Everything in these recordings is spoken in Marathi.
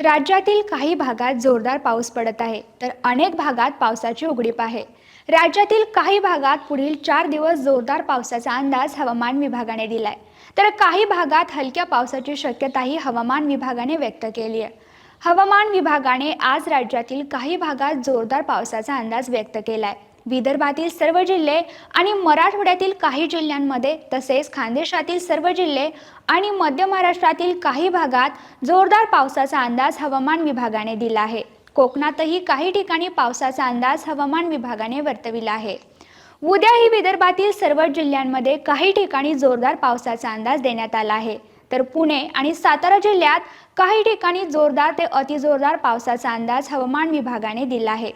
राज्यातील काही भागात जोरदार पाऊस पडत आहे तर अनेक भागात पावसाची उघडीप आहे. राज्यातील काही भागात पुढील चार दिवस जोरदार पावसाचा अंदाज हवामान विभागाने दिलाय. तर काही भागात हलक्या पावसाची शक्यताही हवामान विभागाने व्यक्त केली आहे. हवामान विभागाने आज राज्यातील काही भागात जोरदार पावसाचा अंदाज व्यक्त केलाय. विदर्भातील सर्व जिल्हे आणि मराठवाड्यातील काही जिल्ह्यांमध्ये तसेच खानदेशातील सर्व जिल्हे आणि मध्य महाराष्ट्रातील काही भागात जोरदार पावसाचा अंदाज हवामान विभागाने दिला आहे. कोकणातही काही ठिकाणी पावसाचा अंदाज हवामान विभागाने वर्तविला आहे. उद्याही विदर्भातील सर्व जिल्ह्यांमध्ये काही ठिकाणी जोरदार पावसाचा अंदाज देण्यात आला आहे. तर पुणे आणि सातारा जिल्ह्यात काही ठिकाणी जोरदार ते अतिजोरदार पावसाचा अंदाज हवामान विभागाने दिला आहे.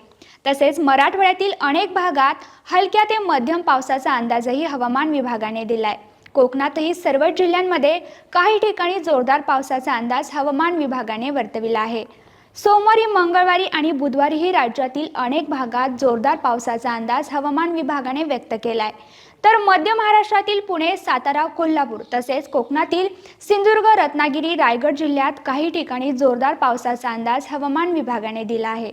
तसेच मराठवाड्यातील अनेक भागात हलक्या ते मध्यम पावसाचा अंदाजही हवामान विभागाने दिलाय. कोकणातही सर्व जिल्ह्यांमध्ये काही ठिकाणी जोरदार पावसाचा अंदाज हवामान विभागाने वर्तविला आहे. सोमवारी मंगळवारी आणि बुधवारीही राज्यातील अनेक भागात जोरदार पावसाचा अंदाज हवामान विभागाने व्यक्त केला आहे तर मध्य महाराष्ट्रातील पुणे सातारा कोल्हापूर तसेच कोकणातील सिंधुदुर्ग रत्नागिरी रायगड जिल्ह्यात काही ठिकाणी जोरदार पावसाचा अंदाज हवामान विभागाने दिला आहे.